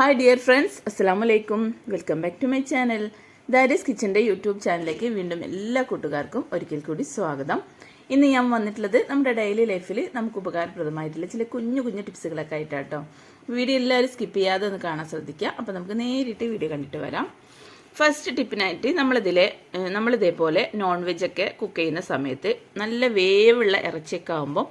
Hi dear friends അസ്സാം വലൈക്കും welcome back to my channel ദാരിസ് കിച്ചന്റെ യൂട്യൂബ് ചാനലിലേക്ക് വീണ്ടും എല്ലാ കൂട്ടുകാർക്കും ഒരിക്കൽ കൂടി സ്വാഗതം. ഇന്ന് ഞാൻ വന്നിട്ടുള്ളത് നമ്മുടെ ഡെയിലി ലൈഫിൽ നമുക്ക് ഉപകാരപ്രദമായിട്ടുള്ള ചില കുഞ്ഞു കുഞ്ഞു ടിപ്സുകളൊക്കെ ആയിട്ടാട്ടോ. വീഡിയോ എല്ലാവരും സ്കിപ്പ് ചെയ്യാതെ ഒന്ന് കാണാൻ ശ്രദ്ധിക്കുക. അപ്പോൾ നമുക്ക് നേരിട്ട് വീഡിയോ കണ്ടിട്ട് വരാം. ഫസ്റ്റ് ടിപ്പിനായിട്ട് നമ്മളിതിലെ നമ്മളിതേപോലെ നോൺ വെജൊക്കെ കുക്ക് ചെയ്യുന്ന സമയത്ത് നല്ല വേവുള്ള ഇറച്ചിയൊക്കെ ആകുമ്പം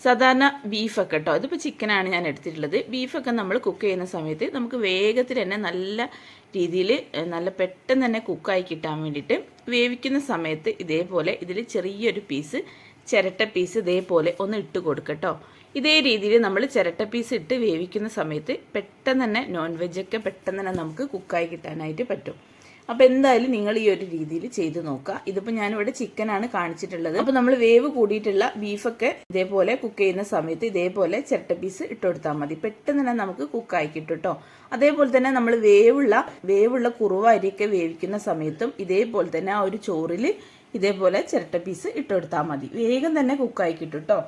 സാധാരണ ബീഫൊക്കെ കേട്ടോ ഇതിപ്പോൾ ചിക്കനാണ് ഞാൻ എടുത്തിട്ടുള്ളത്. ബീഫൊക്കെ നമ്മൾ കുക്ക് ചെയ്യുന്ന സമയത്ത് നമുക്ക് വേഗത്തിൽ തന്നെ നല്ല രീതിയിൽ നല്ല പെട്ടെന്ന് തന്നെ കുക്കായി കിട്ടാൻ വേണ്ടിയിട്ട് വേവിക്കുന്ന സമയത്ത് ഇതേപോലെ ഇതിൽ ചെറിയൊരു പീസ് ചിരട്ട പീസ് ഇതേപോലെ ഒന്ന് ഇട്ട് കൊടുക്കട്ടോ ഇതേ രീതിയിൽ നമ്മൾ ചിരട്ട പീസ് ഇട്ട് വേവിക്കുന്ന സമയത്ത് പെട്ടെന്ന് തന്നെ നോൺ വെജൊക്കെ പെട്ടെന്ന് തന്നെ നമുക്ക് കുക്കായി കിട്ടാനായിട്ട് പറ്റും. അപ്പോൾ എന്തായാലും നിങ്ങൾ ഈ ഒരു രീതിയിൽ ചെയ്ത് നോക്കുക. ഇതിപ്പോൾ ഞാനിവിടെ ചിക്കനാണ് കാണിച്ചിട്ടുള്ളത്. അപ്പോൾ നമ്മൾ വേവ് കൂടിയിട്ടുള്ള ബീഫൊക്കെ ഇതേപോലെ കുക്ക് ചെയ്യുന്ന സമയത്ത് ഇതേപോലെ ചിരട്ട പീസ് ഇട്ട് കൊടുത്താൽ മതി. പെട്ടെന്ന് തന്നെ നമുക്ക് കുക്കായി കിട്ടും കേട്ടോ അതേപോലെ തന്നെ നമ്മൾ വേവുള്ള വേവുള്ള കുറുവ അരിയൊക്കെ വേവിക്കുന്ന സമയത്തും ഇതേപോലെ തന്നെ ആ ഒരു ചോറിൽ ഇതേപോലെ ചിരട്ട പീസ് ഇട്ട് കൊടുത്താൽ മതി. വേഗം തന്നെ കുക്കായി കിട്ടും കേട്ടോ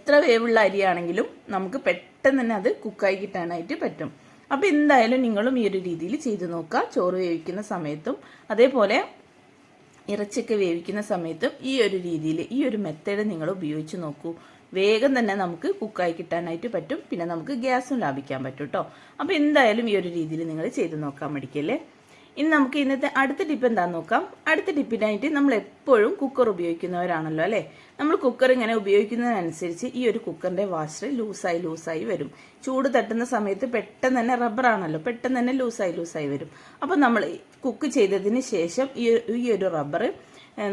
എത്ര വേവുള്ള അരിയാണെങ്കിലും നമുക്ക് പെട്ടെന്ന് തന്നെ അത് കുക്കായി കിട്ടാനായിട്ട് പറ്റും. അപ്പോൾ എന്തായാലും നിങ്ങളും ഈ ഒരു രീതിയിൽ ചെയ്ത് നോക്കുക. ചോറ് വേവിക്കുന്ന സമയത്തും അതേപോലെ ഇറച്ചിയൊക്കെ വേവിക്കുന്ന സമയത്തും ഈ ഒരു രീതിയിൽ ഈ ഒരു മെത്തേഡ് നിങ്ങൾ ഉപയോഗിച്ച് നോക്കൂ. വേഗം തന്നെ നമുക്ക് കുക്കായി കിട്ടാനായിട്ട് പറ്റും. പിന്നെ നമുക്ക് ഗ്യാസും ലാഭിക്കാൻ പറ്റും കേട്ടോ അപ്പോൾ എന്തായാലും ഈ ഒരു രീതിയിൽ നിങ്ങൾ ചെയ്ത് നോക്കാൻ മടിക്കല്ലേ? ഇനി നമുക്ക് ഇന്നത്തെ അടുത്ത ടിപ്പ് എന്താണെന്ന് നോക്കാം. അടുത്ത ടിപ്പിനായിട്ട് നമ്മൾ എപ്പോഴും കുക്കർ ഉപയോഗിക്കുന്നവരാണല്ലോ അല്ലേ? നമ്മൾ കുക്കർ ഇങ്ങനെ ഉപയോഗിക്കുന്നതിനനുസരിച്ച് ഈ ഒരു കുക്കറിന്റെ വാഷർ ലൂസായി ലൂസായി വരും. ചൂട് തട്ടുന്ന സമയത്ത് പെട്ടെന്ന് തന്നെ റബ്ബറാണല്ലോ പെട്ടെന്ന് തന്നെ ലൂസായി ലൂസായി വരും. അപ്പം നമ്മൾ കുക്ക് ചെയ്തതിന് ശേഷം ഈ ഈ ഒരു റബ്ബർ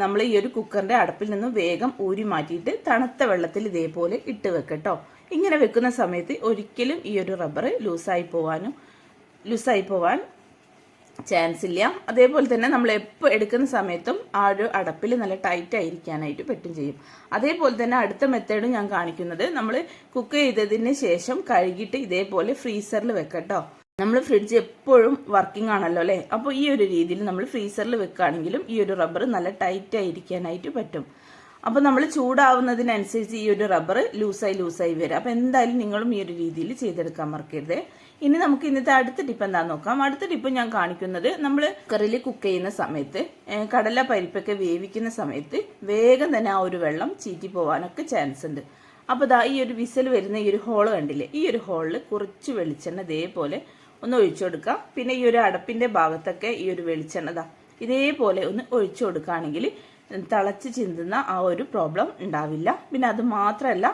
നമ്മൾ ഈ ഒരു കുക്കറിന്റെ അടുപ്പിൽ നിന്നും വേഗം ഊരി മാറ്റിയിട്ട് തണുത്ത വെള്ളത്തിൽ ഇതേപോലെ ഇട്ട് വെക്കട്ടോ ഇങ്ങനെ വെക്കുന്ന സമയത്ത് ഒരിക്കലും ഈ ഒരു റബ്ബർ ലൂസായി പോവാനും ലൂസായി പോവാൻ ചാൻസ് ഇല്ല അതേപോലെ തന്നെ നമ്മൾ എപ്പോൾ എടുക്കുന്ന സമയത്തും ആ ഒരു അടപ്പിൽ നല്ല ടൈറ്റ് ആയിരിക്കാനായിട്ട് പറ്റും ചെയ്യും. അതേപോലെ തന്നെ അടുത്ത മെത്തേഡും ഞാൻ കാണിക്കുന്നത് നമ്മൾ കുക്ക് ചെയ്തതിന് ശേഷം കഴുകിയിട്ട് ഇതേപോലെ ഫ്രീസറിൽ വെക്കട്ടോ. നമ്മൾ ഫ്രിഡ്ജ് എപ്പോഴും വർക്കിംഗ് ആണല്ലോ അല്ലേ? അപ്പോൾ ഈ ഒരു രീതിയിൽ നമ്മൾ ഫ്രീസറിൽ വെക്കുകയാണെങ്കിലും ഈ ഒരു റബ്ബർ നല്ല ടൈറ്റ് ആയിരിക്കാനായിട്ട് പറ്റും. അപ്പോൾ നമ്മൾ ചൂടാവുന്നതിനനുസരിച്ച് ഈ ഒരു റബ്ബർ ലൂസായി ലൂസായി വരും. അപ്പോൾ എന്തായാലും നിങ്ങളും ഈ ഒരു രീതിയിൽ ചെയ്തെടുക്കാൻ മറക്കരുത്. ഇനി നമുക്ക് ഇന്നത്തെ അടുത്ത ടിപ്പ് എന്താണെന്ന് നോക്കാം. അടുത്ത ടിപ്പ് ഞാൻ കാണിക്കുന്നത് നമ്മൾ കറിയിൽ കുക്ക് ചെയ്യുന്ന സമയത്ത് കടല പരിപ്പൊക്കെ വേവിക്കുന്ന സമയത്ത് വേഗം തന്നെ ആ ഒരു വെള്ളം ചീറ്റി പോവാനൊക്കെ ചാൻസ് ഉണ്ട്. അപ്പോൾ ദാ ഈ ഒരു വിസൽ വരുന്ന ഈ ഒരു ഹോൾ കണ്ടില്ലേ? ഈ ഒരു ഹോളിൽ കുറച്ച് വെളിച്ചെണ്ണ ഇതേപോലെ ഒന്ന് ഒഴിച്ചു കൊടുക്കാം. പിന്നെ ഈ ഒരു അടപ്പിന്റെ ഭാഗത്തൊക്കെ ഈ ഒരു വെളിച്ചെണ്ണ ദാ ഇതേപോലെ ഒന്ന് ഒഴിച്ചു കൊടുക്കുകയാണെങ്കിൽ തിളച്ച് ചിന്തുന്ന ആ ഒരു പ്രോബ്ലം ഉണ്ടാവില്ല. പിന്നെ അത് മാത്രമല്ല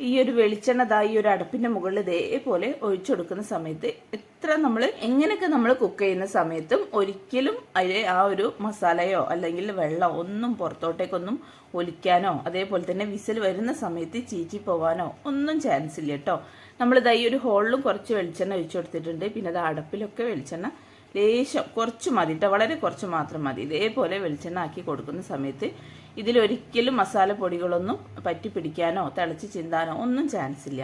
ഈ ഒരു വെളിച്ചെണ്ണ ദാ ഈ ഒരു അടപ്പിന്റെ മുകളിൽ ഇതേപോലെ ഒഴിച്ചു കൊടുക്കുന്ന സമയത്ത് എത്ര നമ്മൾ എങ്ങനെയൊക്കെ നമ്മൾ കുക്ക് ചെയ്യുന്ന സമയത്തും ഒരിക്കലും അതിലെ ആ ഒരു മസാലയോ അല്ലെങ്കിൽ വെള്ളം ഒന്നും പുറത്തോട്ടേക്കൊന്നും ഒലിക്കാനോ അതേപോലെ തന്നെ വിസിൽ വരുന്ന സമയത്ത് ചീറ്റി പോവാനോ ഒന്നും ചാൻസ് ഇല്ല കേട്ടോ നമ്മളിതാ ഈ ഒരു ഹോളിലും കുറച്ച് വെളിച്ചെണ്ണ ഒഴിച്ചു കൊടുത്തിട്ടുണ്ട്. പിന്നെ അത് അടപ്പിലൊക്കെ വെളിച്ചെണ്ണ ലേശം കുറച്ച് മതി വളരെ കുറച്ച് മാത്രം മതി. ഇതേപോലെ വെളിച്ചെണ്ണ ആക്കി കൊടുക്കുന്ന സമയത്ത് ഇതിലൊരിക്കലും മസാലപ്പൊടികളൊന്നും പറ്റി പിടിക്കാനോ തിളച്ച് ചിന്താനോ ഒന്നും ചാൻസ് ഇല്ല.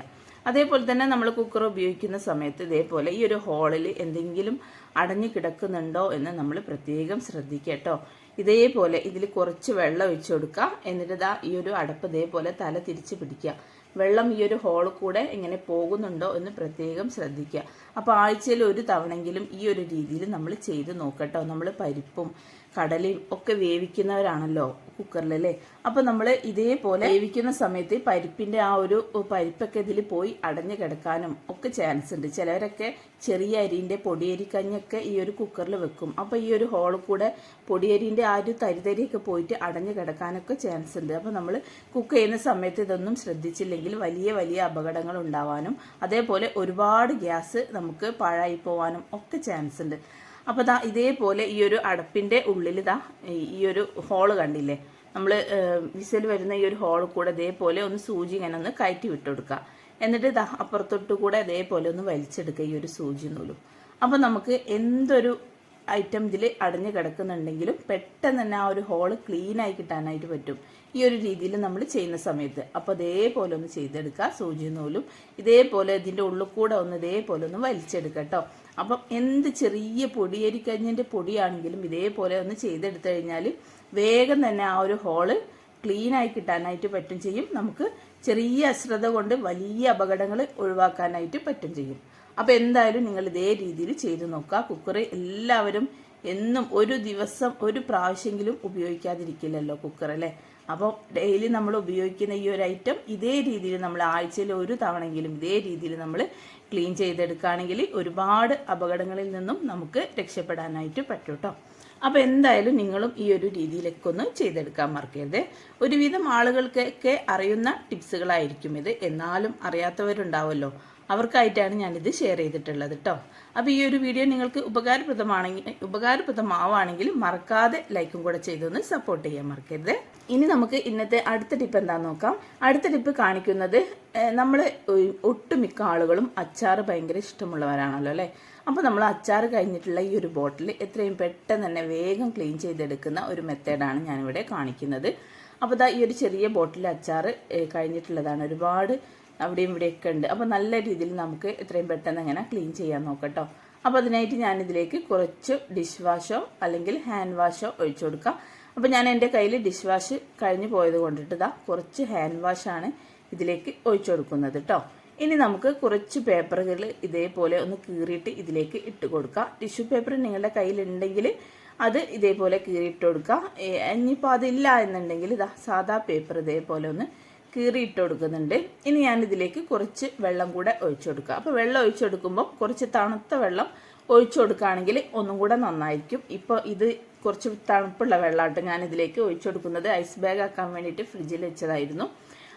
അതേപോലെ തന്നെ നമ്മൾ കുക്കർ ഉപയോഗിക്കുന്ന സമയത്ത് ഇതേപോലെ ഈ ഒരു ഹോളിൽ എന്തെങ്കിലും അടഞ്ഞു കിടക്കുന്നുണ്ടോ എന്ന് നമ്മൾ പ്രത്യേകം ശ്രദ്ധിക്കട്ടോ ഇതേപോലെ ഇതിൽ കുറച്ച് വെള്ളം ഒഴിച്ചു കൊടുക്കുക. എന്നിട്ട് ഇതാ ഈ ഒരു അടപ്പ് ഇതേപോലെ തല തിരിച്ച് പിടിക്കുക. വെള്ളം ഈ ഒരു ഹോൾ കൂടെ ഇങ്ങനെ പോകുന്നുണ്ടോ എന്ന് പ്രത്യേകം ശ്രദ്ധിക്കുക. അപ്പോൾ ആഴ്ചയിൽ ഒരു തവണെങ്കിലും ഈ ഒരു രീതിയിൽ നമ്മൾ ചെയ്ത് നോക്കട്ടോ നമ്മൾ പരിപ്പും കടലയും ഒക്കെ വേവിക്കുന്നവരാണല്ലോ കുക്കറിൽ അല്ലേ അപ്പോൾ നമ്മൾ ഇതേപോലെ വേവിക്കുന്ന സമയത്ത് പരിപ്പിന്റെ ആ ഒരു പരിപ്പൊക്കെ ഇതിൽ പോയി അടഞ്ഞു കിടക്കാനും ഒക്കെ ചാൻസ് ഉണ്ട്. ചിലവരൊക്കെ ചെറിയ അരിന്റെ പൊടിയരിക്കഞ്ഞൊക്കെ ഈ ഒരു കുക്കറിൽ വെക്കും. അപ്പോൾ ഈ ഒരു ഹോളിൽ കൂടെ പൊടിയരിന്റെ ആ ഒരു തരിതരിയൊക്കെ പോയിട്ട് അടഞ്ഞു കിടക്കാനൊക്കെ ചാൻസ് ഉണ്ട്. അപ്പോൾ നമ്മൾ കുക്ക് ചെയ്യുന്ന സമയത്ത് ഇതൊന്നും ശ്രദ്ധിച്ചില്ലെങ്കിൽ വലിയ വലിയ അപകടങ്ങൾ ഉണ്ടാവാനും അതേപോലെ ഒരുപാട് ഗ്യാസ് നമുക്ക് പാഴായി പോവാനും ഒക്കെ ചാൻസ് ഉണ്ട്. അപ്പോൾ ദാ ഇതേപോലെ ഈ ഒരു അടപ്പിന്റെ ഉള്ളിൽ ദാ ഈ ഒരു ഹോൾ കണ്ടില്ലേ? നമ്മൾ വിസിൽ വരുന്ന ഈ ഒരു ഹോൾ കൂടെ ഇതേപോലെ ഒന്ന് സൂചി ഇങ്ങനെ ഒന്ന് കയറ്റി വിട്ടുകൊടുക്കുക എന്നിട്ട് ദാ അപ്പുറത്തൊട്ട് കൂടെ അതേപോലെ ഒന്ന് വലിച്ചെടുക്കുക ഈ ഒരു സൂചി നൂലും. അപ്പോൾ നമുക്ക് എന്തൊരു ഐറ്റം ഇതിൽ അടഞ്ഞു കിടക്കുന്നുണ്ടെങ്കിലും പെട്ടെന്ന് തന്നെ ആ ഒരു ഹോൾ ക്ലീൻ ആയി കിട്ടാനായിട്ട് പറ്റും. ഈ ഒരു രീതിയിൽ നമ്മൾ ചെയ്യുന്ന സമയത്ത്. അപ്പോൾ അതേപോലെ ഒന്ന് ചെയ്തെടുക്കുക സൂചി നൂലും. ഇതേപോലെ ഇതിന്റെ ഉള്ളിൽ കൂടെ ഒന്ന് ഇതേപോലെ ഒന്ന് വലിച്ചെടുക്കുക കേട്ടോ അപ്പം എന്ത് ചെറിയ പൊടിയരിക്കഞ്ഞിന്റെ പൊടിയാണെങ്കിലും ഇതേപോലെ ഒന്ന് ചെയ്തെടുത്തു കഴിഞ്ഞാൽ വേഗം തന്നെ ആ ഒരു ഹോൾ ക്ലീനായി കിട്ടാനായിട്ട് പറ്റും ചെയ്യും. നമുക്ക് ചെറിയ അശ്രദ്ധ കൊണ്ട് വലിയ അപകടങ്ങൾ ഒഴിവാക്കാനായിട്ട് പറ്റും ചെയ്യും. അപ്പോൾ എന്തായാലും നിങ്ങൾ ഇതേ രീതിയിൽ ചെയ്തു നോക്കുക. കുക്കർ എല്ലാവരും എന്നും ഒരു ദിവസം ഒരു പ്രാവശ്യമെങ്കിലും ഉപയോഗിക്കാതിരിക്കില്ലല്ലോ കുക്കർ അല്ലേ? അപ്പോൾ ഡെയിലി നമ്മൾ ഉപയോഗിക്കുന്ന ഈ ഒരു ഐറ്റം ഇതേ രീതിയിൽ നമ്മൾ ആഴ്ചയിൽ ഒരു തവണയെങ്കിലും ഇതേ രീതിയിൽ നമ്മൾ ക്ലീൻ ചെയ്തെടുക്കുകയാണെങ്കിൽ ഒരുപാട് അപകടങ്ങളിൽ നിന്നും നമുക്ക് രക്ഷപ്പെടാനായിട്ട് പറ്റും കേട്ടോ അപ്പോൾ എന്തായാലും നിങ്ങളും ഈ ഒരു രീതിയിലൊക്കെ ഒന്ന് ചെയ്തെടുക്കാൻ മറക്കരുത്. ഒരുവിധം ആളുകൾക്കൊക്കെ അറിയുന്ന ടിപ്സുകളായിരിക്കും ഇത്. എന്നാലും അറിയാത്തവരുണ്ടാവുമല്ലോ അവർക്കായിട്ടാണ് ഞാനിത് ഷെയർ ചെയ്തിട്ടുള്ളത് കേട്ടോ അപ്പോൾ ഈ ഒരു വീഡിയോ നിങ്ങൾക്ക് ഉപകാരപ്രദമാണെങ്കിൽ ഉപകാരപ്രദമാവുകയാണെങ്കിൽ മറക്കാതെ ലൈക്കും കൂടെ ചെയ്തൊന്ന് സപ്പോർട്ട് ചെയ്യാൻ മറക്കരുത്. ഇനി നമുക്ക് ഇന്നത്തെ അടുത്ത ടിപ്പ് എന്താണെന്ന് നോക്കാം. അടുത്ത ടിപ്പ് കാണിക്കുന്നത് നമ്മൾ ഒട്ടുമിക്ക ആളുകളും അച്ചാർ ഭയങ്കര ഇഷ്ടമുള്ളവരാണല്ലോ അല്ലേ? അപ്പോൾ നമ്മൾ അച്ചാർ കഴിഞ്ഞിട്ടുള്ള ഈ ഒരു ബോട്ടിൽ എത്രയും പെട്ടെന്ന് തന്നെ വേഗം ക്ലീൻ ചെയ്തെടുക്കുന്ന ഒരു മെത്തേഡാണ് ഞാനിവിടെ കാണിക്കുന്നത്. അപ്പോൾ ഇതാ ഈ ഒരു ചെറിയ ബോട്ടിൽ അച്ചാർ കഴിഞ്ഞിട്ടുള്ളതാണ്. ഒരുപാട് അവിടെയും ഇവിടെയൊക്കെ ഉണ്ട്. അപ്പോൾ നല്ല രീതിയിൽ നമുക്ക് എത്രയും പെട്ടെന്ന് അങ്ങനെ ക്ലീൻ ചെയ്യാൻ നോക്കട്ടോ. അപ്പോൾ അതിനായിട്ട് ഞാനിതിലേക്ക് കുറച്ച് ഡിഷ് വാഷോ അല്ലെങ്കിൽ ഹാൻഡ് വാഷോ ഒഴിച്ചു കൊടുക്കാം. അപ്പോൾ ഞാൻ എന്റെ കയ്യിൽ ഡിഷ് വാഷ് കഴിഞ്ഞു പോയത് കൊണ്ടിട്ട് ഇതാ കുറച്ച് ഹാൻഡ് വാഷാണ് ഇതിലേക്ക് ഒഴിച്ചു കൊടുക്കുന്നത് കേട്ടോ ഇനി നമുക്ക് കുറച്ച് പേപ്പറുകൾ ഇതേപോലെ ഒന്ന് കീറിയിട്ട് ഇതിലേക്ക് ഇട്ട് കൊടുക്കാം. ടിഷ്യൂ പേപ്പർ നിങ്ങളുടെ കയ്യിലുണ്ടെങ്കിൽ അത് ഇതേപോലെ കീറിയിട്ട് കൊടുക്കുക ഇനിയിപ്പോൾ അതില്ല എന്നുണ്ടെങ്കിൽ ഇതാ സാധാ പേപ്പർ ഇതേപോലെ ഒന്ന് കീറിയിട്ട് കൊടുക്കുന്നുണ്ട്. ഇനി ഞാൻ ഇതിലേക്ക് കുറച്ച് വെള്ളം കൂടെ ഒഴിച്ചു കൊടുക്കുക. അപ്പോൾ വെള്ളം ഒഴിച്ചു കൊടുക്കുമ്പോൾ കുറച്ച് തണുത്ത വെള്ളം ഒഴിച്ചു കൊടുക്കുകയാണെങ്കിൽ ഒന്നും കൂടെ നന്നായിരിക്കും. ഇപ്പോൾ ഇത് കുറച്ച് തണുപ്പുള്ള വെള്ളമായിട്ട് ഞാൻ ഇതിലേക്ക് ഒഴിച്ചു കൊടുക്കുന്നത്. ഐസ് ബാഗ് ആക്കാൻ വേണ്ടിയിട്ട് ഫ്രിഡ്ജിൽ വെച്ചതായിരുന്നു.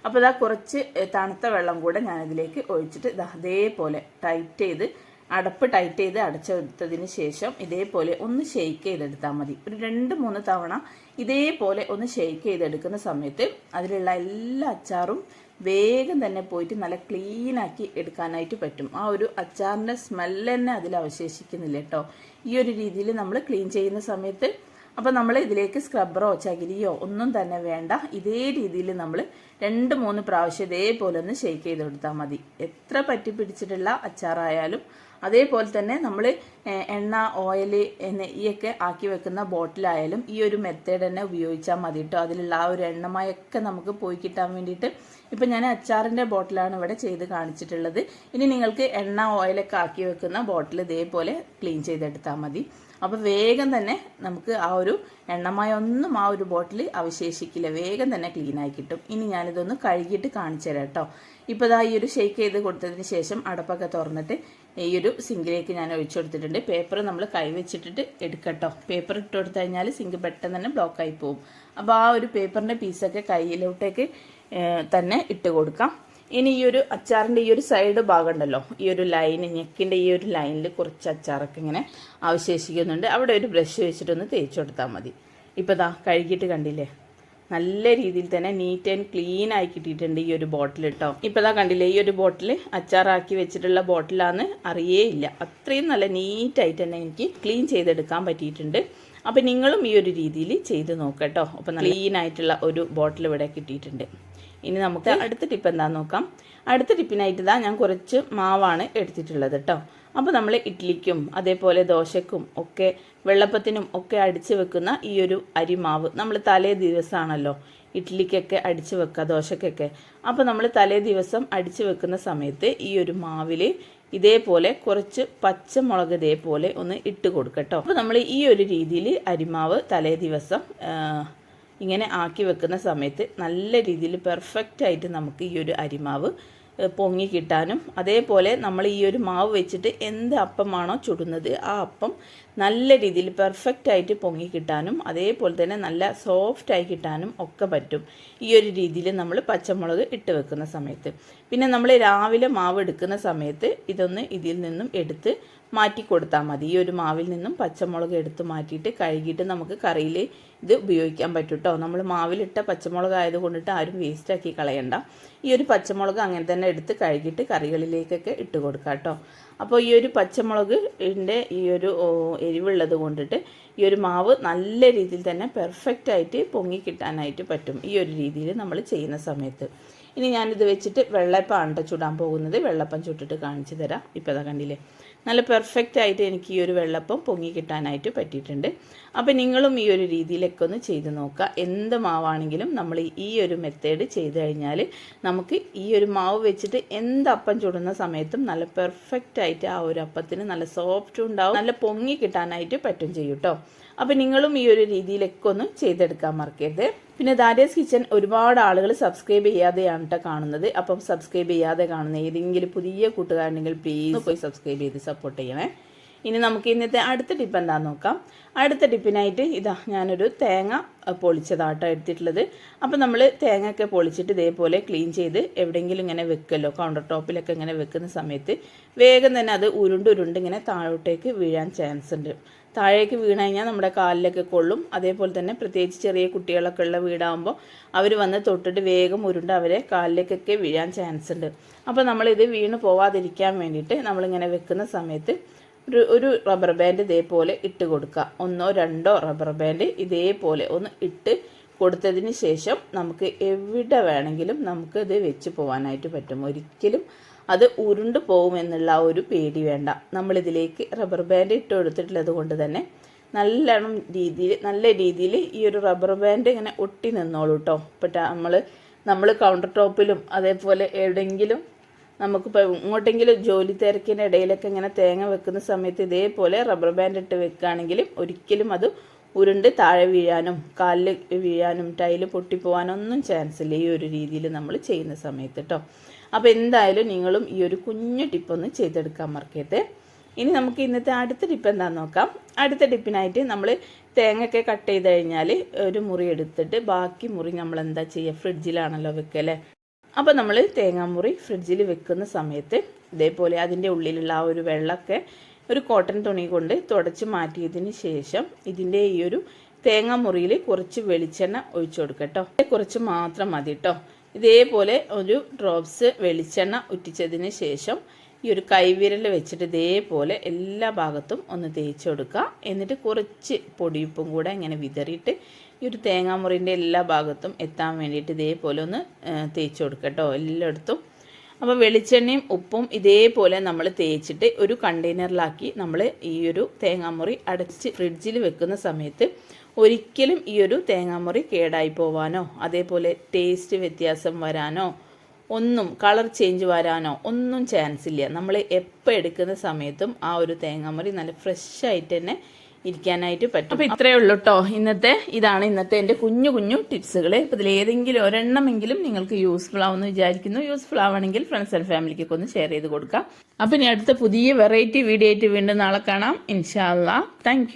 അപ്പോൾ ഇതാ കുറച്ച് തണുത്ത വെള്ളം കൂടെ ഞാനിതിലേക്ക് ഒഴിച്ചിട്ട് ഇതാ അതേപോലെ ടൈറ്റ് ചെയ്ത് അടപ്പ് ടൈറ്റ് ചെയ്ത് അടച്ചെടുത്തതിന് ശേഷം ഇതേപോലെ ഒന്ന് ഷെയ്ക്ക് ചെയ്തെടുത്താൽ മതി. ഒരു രണ്ട് മൂന്ന് തവണ ഇതേപോലെ ഒന്ന് ഷെയ്ക്ക് ചെയ്തെടുക്കുന്ന സമയത്ത് അതിലുള്ള എല്ലാ അച്ചാറും വേഗം തന്നെ പോയിട്ട് നല്ല ക്ലീനാക്കി എടുക്കാനായിട്ട് പറ്റും. ആ ഒരു അച്ചാറിന്റെ സ്മെല്ല് തന്നെ അതിൽ അവശേഷിക്കുന്നില്ല കേട്ടോ. ഈ ഒരു രീതിയിൽ നമ്മൾ ക്ലീൻ ചെയ്യുന്ന സമയത്ത് അപ്പോൾ നമ്മൾ ഇതിലേക്ക് സ്ക്രബ്ബറോ ചകിരിയോ ഒന്നും തന്നെ വേണ്ട. ഇതേ രീതിയിൽ നമ്മൾ രണ്ട് മൂന്ന് പ്രാവശ്യം ഇതേപോലെ ഒന്ന് ഷെയ്ക്ക് ചെയ്ത് കൊടുത്താൽ മതി. എത്ര പറ്റി പിടിച്ചിട്ടുള്ള അച്ചാറായാലും അതേപോലെ തന്നെ നമ്മൾ എണ്ണ ഓയിൽ നെയ്യൊക്കെ ആക്കി വെക്കുന്ന ബോട്ടിലായാലും ഈ ഒരു മെത്തേഡ് തന്നെ ഉപയോഗിച്ചാൽ മതി കേട്ടോ അതിലുള്ള ആ ഒരു എണ്ണമയൊക്കെ നമുക്ക് പോയി കിട്ടാൻ വേണ്ടിയിട്ട് ഇപ്പം ഞാൻ അച്ചാറിന്റെ ബോട്ടിലാണ് ഇവിടെ ചെയ്ത് കാണിച്ചിട്ടുള്ളത്. ഇനി നിങ്ങൾക്ക് എണ്ണ ഓയിലൊക്കെ ആക്കി വെക്കുന്ന ബോട്ടിൽ ഇതേപോലെ ക്ലീൻ ചെയ്തെടുത്താൽ മതി. അപ്പോൾ വേഗം തന്നെ നമുക്ക് ആ ഒരു എണ്ണമയൊന്നും ആ ഒരു ബോട്ടിൽ അവശേഷിക്കില്ല. വേഗം തന്നെ ക്ലീൻ ആയി കിട്ടും. ഇനി ഞാനിതൊന്ന് കഴുകിയിട്ട് കാണിച്ചു തരാം കേട്ടോ ഇപ്പോൾ ഇതാ ഈ ഒരു ഷെയ്ക്ക് ചെയ്ത് കൊടുത്തതിന് ശേഷം അടപ്പൊക്കെ തുറന്നിട്ട് ഈ ഒരു സിങ്കിലേക്ക് ഞാൻ ഒഴിച്ചു കൊടുത്തിട്ടുണ്ട്. പേപ്പർ നമ്മൾ കൈവച്ചിട്ടിട്ട് എടുക്കട്ടോ പേപ്പർ ഇട്ട് കൊടുത്തു കഴിഞ്ഞാൽ സിങ്ക് പെട്ടെന്ന് തന്നെ ബ്ലോക്കായി പോകും. അപ്പോൾ ആ ഒരു പേപ്പറിന്റെ പീസൊക്കെ കയ്യിലോട്ടേക്ക് തന്നെ ഇട്ട് കൊടുക്കാം. ഇനി ഈ ഒരു അച്ചാറിന്റെ ഈ ഒരു സൈഡ് ഭാഗം ഉണ്ടല്ലോ ഈ ഒരു ലൈന് ഞെക്കിന്റെ ഈ ഒരു ലൈനിൽ കുറച്ച് അച്ചാറൊക്കെ ഇങ്ങനെ അവശേഷിക്കുന്നുണ്ട്. അവിടെ ഒരു ബ്രഷ് വെച്ചിട്ടൊന്ന് തേച്ച് കൊടുത്താൽ മതി. ഇപ്പോൾ ദാ കഴുകിയിട്ട് കണ്ടില്ലേ? നല്ല രീതിയിൽ തന്നെ നീറ്റ് ആൻഡ് ക്ലീൻ ആയി കിട്ടിയിട്ടുണ്ട് ഈ ഒരു ബോട്ടിൽ കേട്ടോ ഇപ്പോൾ ദാ കണ്ടില്ലേ? ഈ ഒരു ബോട്ടിൽ അച്ചാറാക്കി വെച്ചിട്ടുള്ള ബോട്ടിലാന്ന് അറിയേയില്ല അത്രയും നല്ല നീറ്റായിട്ട് തന്നെ എനിക്ക് ക്ലീൻ ചെയ്തെടുക്കാൻ പറ്റിയിട്ടുണ്ട്. അപ്പം നിങ്ങളും ഈ ഒരു രീതിയിൽ ചെയ്ത് നോക്കാം കേട്ടോ. അപ്പം ക്ലീൻ ആയിട്ടുള്ള ഒരു ബോട്ടിൽ ഇവിടെ കിട്ടിയിട്ടുണ്ട്. ഇനി നമുക്ക് അടുത്ത ടിപ്പ് എന്താണെന്ന് നോക്കാം. അടുത്ത ടിപ്പിനായിട്ട് ഞാൻ കുറച്ച് മാവാണ് എടുത്തിട്ടുള്ളത് കേട്ടോ അപ്പോൾ നമ്മൾ ഇഡ്ലിക്കും അതേപോലെ ദോശക്കും ഒക്കെ വെള്ളപ്പത്തിനും ഒക്കെ അടിച്ച് വെക്കുന്ന ഈ ഒരു അരിമാവ് നമ്മൾ തലേ ദിവസമാണല്ലോ ഇഡ്ലിക്കൊക്കെ അടിച്ച് വെക്കുക ദോശക്കൊക്കെ. അപ്പോൾ നമ്മൾ തലേ ദിവസം അടിച്ച് വെക്കുന്ന സമയത്ത് ഈ ഒരു മാവിൽ ഇതേപോലെ കുറച്ച് പച്ചമുളക് ഇതേപോലെ ഒന്ന് ഇട്ട് കൊടുക്കട്ടോ അപ്പോൾ നമ്മൾ ഈ ഒരു രീതിയിൽ അരിമാവ് തലേ ദിവസം ഇങ്ങനെ ആക്കി വെക്കുന്ന സമയത്ത് നല്ല രീതിയിൽ പെർഫെക്റ്റായിട്ട് നമുക്ക് ഈ ഒരു അരിമാവ് പൊങ്ങി കിട്ടാനും അതേപോലെ നമ്മൾ ഈ ഒരു മാവ് വെച്ചിട്ട് എന്ത് അപ്പമാണോ ചുടുന്നത് ആ അപ്പം നല്ല രീതിയിൽ പെർഫെക്റ്റ് ആയിട്ട് പൊങ്ങി കിട്ടാനും അതേപോലെ തന്നെ നല്ല സോഫ്റ്റായി കിട്ടാനും ഒക്കെ പറ്റും ഈ ഒരു രീതിയിൽ നമ്മൾ പച്ചമുളക് ഇട്ട് വെക്കുന്ന സമയത്ത്. പിന്നെ നമ്മൾ രാവിലെ മാവ് എടുക്കുന്ന സമയത്ത് ഇതൊന്ന് ഇതിൽ നിന്നും എടുത്ത് മാറ്റി കൊടുത്താൽ മതി. ഈ ഒരു മാവിൽ നിന്നും പച്ചമുളക് എടുത്ത് മാറ്റിയിട്ട് കഴുകിയിട്ട് നമുക്ക് കറിയിൽ ഇത് ഉപയോഗിക്കാൻ പറ്റും കേട്ടോ നമ്മൾ മാവിലിട്ട പച്ചമുളക് ആയതുകൊണ്ടിട്ട് ആരും വേസ്റ്റാക്കി കളയണ്ട. ഈ ഒരു പച്ചമുളക് അങ്ങനെ തന്നെ എടുത്ത് കഴുകിയിട്ട് കറികളിലേക്കൊക്കെ ഇട്ട് കൊടുക്കാം കേട്ടോ അപ്പോൾ ഈ ഒരു പച്ചമുളക് ഈ ഒരു എരിവുള്ളത് കൊണ്ടിട്ട് ഈ ഒരു മാവ് നല്ല രീതിയിൽ തന്നെ പെർഫെക്റ്റ് ആയിട്ട് പൊങ്ങി കിട്ടാനായിട്ട് പറ്റും ഈ ഒരു രീതിയിൽ നമ്മൾ ചെയ്യുന്ന സമയത്ത്. ഇനി ഞാനിത് വെച്ചിട്ട് വെള്ളപ്പം ആണ് ചുടാൻ പോകുന്നത് വെള്ളപ്പം ചുട്ടിട്ട് കാണിച്ചു തരാം. ഇപ്പോൾ അതാ കണ്ടില്ലേ? നല്ല പെർഫെക്റ്റ് ആയിട്ട് എനിക്ക് ഈ ഒരു വെള്ളപ്പം പൊങ്ങി കിട്ടാനായിട്ട് പറ്റിയിട്ടുണ്ട്. അപ്പോൾ നിങ്ങളും ഈ ഒരു രീതിയിലൊക്കെ ഒന്ന് ചെയ്ത് നോക്കുക. എന്ത് മാവാണെങ്കിലും നമ്മൾ ഈ ഒരു മെത്തേഡ് ചെയ്ത് കഴിഞ്ഞാൽ നമുക്ക് ഈ ഒരു മാവ് വെച്ചിട്ട് എന്ത് അപ്പം ചുടുന്ന സമയത്തും നല്ല പെർഫെക്റ്റ് ആയിട്ട് ആ ഒരു അപ്പത്തിന് നല്ല സോഫ്റ്റ് ഉണ്ടാവും. നല്ല പൊങ്ങി കിട്ടാനായിട്ട് പറ്റും ചെയ്യും കേട്ടോ അപ്പോൾ നിങ്ങളും ഈ ഒരു രീതിയിലൊക്കെ ഒന്ന് ചെയ്തെടുക്കാൻ മറക്കരുത്. പിന്നെ ദാരിയസ് കിച്ചൻ ഒരുപാട് ആളുകൾ സബ്സ്ക്രൈബ് ചെയ്യാതെയാണ് കേട്ടോ കാണുന്നത്. അപ്പം സബ്സ്ക്രൈബ് ചെയ്യാതെ കാണുന്ന ഏതെങ്കിലും പുതിയ കൂട്ടുകാരുണ്ടെങ്കിൽ പ്ലീസ് പോയി സബ്സ്ക്രൈബ് ചെയ്ത് സപ്പോർട്ട് ചെയ്യണേ. ഇനി നമുക്ക് ഇന്നത്തെ അടുത്ത ടിപ്പ് എന്താണെന്ന് നോക്കാം. അടുത്ത ടിപ്പിനായിട്ട് ഇതാ ഞാനൊരു തേങ്ങ പൊളിച്ചതാട്ടോ എടുത്തിട്ടുള്ളത്. അപ്പോൾ നമ്മൾ തേങ്ങയൊക്കെ പൊളിച്ചിട്ട് ഇതേപോലെ ക്ലീൻ ചെയ്ത് എവിടെയെങ്കിലും ഇങ്ങനെ വെക്കല്ലോ. കൗണ്ടർ ടോപ്പിലൊക്കെ ഇങ്ങനെ വെക്കുന്ന സമയത്ത് വേഗം തന്നെ അത് ഉരുണ്ട് ഉരുണ്ട് ഇങ്ങനെ താഴോട്ടേക്ക് വീഴാൻ ചാൻസ് ഉണ്ട്. താഴേക്ക് വീണ് കഴിഞ്ഞാൽ നമ്മുടെ കാലിലൊക്കെ കൊള്ളും. അതേപോലെ തന്നെ പ്രത്യേകിച്ച് ചെറിയ കുട്ടികളൊക്കെ ഉള്ള വീടാകുമ്പോൾ അവർ വന്ന് തൊട്ടിട്ട് വേഗം ഉരുണ്ട് അവരെ കാലിലേക്കൊക്കെ വീഴാൻ ചാൻസ് ഉണ്ട്. അപ്പോൾ നമ്മളിത് വീണ് പോവാതിരിക്കാൻ വേണ്ടിയിട്ട് നമ്മളിങ്ങനെ വെക്കുന്ന സമയത്ത് ഒരു ഒരു റബ്ബർ ബാൻഡ് ഇതേപോലെ ഇട്ട് കൊടുക്കുക. ഒന്നോ രണ്ടോ റബ്ബർ ബാൻഡ് ഇതേപോലെ ഒന്ന് ഇട്ട് കൊടുത്തതിന് ശേഷം നമുക്ക് എവിടെ വേണമെങ്കിലും നമുക്ക് ഇത് വെച്ച് പോകാനായിട്ട് പറ്റും. ഒരിക്കലും അത് ഉരുണ്ട് പോകുമെന്നുള്ള ഒരു പേടി വേണ്ട. നമ്മളിതിലേക്ക് റബ്ബർ ബാൻഡ് ഇട്ട് കൊടുത്തിട്ടുള്ളത് കൊണ്ട് തന്നെ നല്ലോണം രീതിയിൽ നല്ല രീതിയിൽ ഈ ഒരു റബ്ബർ ബാൻഡ് ഇങ്ങനെ ഒട്ടി നിന്നോളൂ കേട്ടോ ഇപ്പം നമ്മൾ നമ്മൾ കൗണ്ടർ ടോപ്പിലും അതേപോലെ എവിടെയെങ്കിലും നമുക്കിപ്പോൾ ഇങ്ങോട്ടെങ്കിലും ജോലി തിരക്കിന്റെ ഇടയിലൊക്കെ ഇങ്ങനെ തേങ്ങ വെക്കുന്ന സമയത്ത് ഇതേപോലെ റബ്ബർ ബാൻഡ് ഇട്ട് വെക്കുകയാണെങ്കിൽ ഒരിക്കലും അത് ഉരുണ്ട് താഴെ വീഴാനും കാലിൽ വീഴാനും ടൈൽ പൊട്ടിപ്പോവാനൊന്നും ചാൻസ് ഇല്ല ഈ ഒരു രീതിയിൽ നമ്മൾ ചെയ്യുന്ന സമയത്ത് കേട്ടോ അപ്പോൾ എന്തായാലും നിങ്ങളും ഈ ഒരു കുഞ്ഞു ടിപ്പൊന്ന് ചെയ്തെടുക്കാൻ മറക്കരുത്. ഇനി നമുക്ക് ഇന്നത്തെ അടുത്ത ടിപ്പ് എന്താണെന്ന് നോക്കാം. അടുത്ത ടിപ്പിനായിട്ട് നമ്മൾ തേങ്ങയൊക്കെ കട്ട് ചെയ്ത് കഴിഞ്ഞാൽ ഒരു മുറി എടുത്തിട്ട് ബാക്കി മുറി നമ്മൾ എന്താ ചെയ്യുക ഫ്രിഡ്ജിലാണല്ലോ വെക്കല്ലേ അപ്പോൾ നമ്മൾ തേങ്ങാമുറി ഫ്രിഡ്ജിൽ വെക്കുന്ന സമയത്ത് ഇതേപോലെ അതിന്റെ ഉള്ളിലുള്ള ആ ഒരു വെള്ളമൊക്കെ ഒരു കോട്ടൺ തുണി കൊണ്ട് തുടച്ച് മാറ്റിയതിന് ശേഷം ഇതിന്റെ ഈ ഒരു തേങ്ങാമുറിയിൽ കുറച്ച് വെളിച്ചെണ്ണ ഒഴിച്ചു കൊടുക്കട്ടോ കുറച്ച് മാത്രം മതി കേട്ടോ ഇതേപോലെ ഒരു ഡ്രോപ്സ് വെളിച്ചെണ്ണ ഉറ്റിച്ചതിന് ശേഷം ഈ ഒരു കൈവിരൽ വെച്ചിട്ട് ഇതേപോലെ എല്ലാ ഭാഗത്തും ഒന്ന് തേച്ച് കൊടുക്കുക. എന്നിട്ട് കുറച്ച് പൊടിയുപ്പും കൂടെ ഇങ്ങനെ വിതറിയിട്ട് ഈ ഒരു തേങ്ങാമുറിന്റെ എല്ലാ ഭാഗത്തും എത്താൻ വേണ്ടിയിട്ട് ഇതേപോലെ ഒന്ന് തേച്ച് കൊടുക്കുക കേട്ടോ എല്ലായിടത്തും. അപ്പോൾ വെളിച്ചെണ്ണയും ഉപ്പും ഇതേപോലെ നമ്മൾ തേച്ചിട്ട് ഒരു കണ്ടെയ്നറിലാക്കി നമ്മൾ ഈ ഒരു തേങ്ങാമുറി അടച്ച് ഫ്രിഡ്ജിൽ വെക്കുന്ന സമയത്ത് ഒരിക്കലും ഈ ഒരു തേങ്ങാമുറി കേടായി പോവാനോ അതേപോലെ ടേസ്റ്റ് വ്യത്യാസം വരാനോ ഒന്നും കളർ ചേഞ്ച് വരാനോ ഒന്നും ചാൻസ് ഇല്ല. നമ്മൾ എപ്പോൾ എടുക്കുന്ന സമയത്തും ആ ഒരു തേങ്ങാമുറി നല്ല ഫ്രഷ് ആയിട്ട് തന്നെ ഇരിക്കാനായിട്ട് പറ്റും. അപ്പോൾ ഇത്രയേ ഉള്ളൂ കേട്ടോ ഇന്നത്തെ ഇതാണ് ഇന്നത്തെ എന്റെ കുഞ്ഞു കുഞ്ഞു ടിപ്സുകൾ അപ്പോൾ ഇതിൽ ഏതെങ്കിലും ഒരെണ്ണമെങ്കിലും നിങ്ങൾക്ക് യൂസ്ഫുൾ ആവുമെന്ന് വിചാരിക്കുന്നു. യൂസ്ഫുൾ ആവണമെങ്കിൽ ഫ്രണ്ട്സ് ആൻഡ് ഫാമിലിക്കൊക്കെ ഒന്ന് ഷെയർ ചെയ്ത് കൊടുക്കാം. അപ്പോൾ ഇനി അടുത്ത പുതിയ വെറൈറ്റി വീഡിയോ ആയിട്ട് വീണ്ടും നാളെ കാണാം. ഇൻഷാല്ലാ താങ്ക്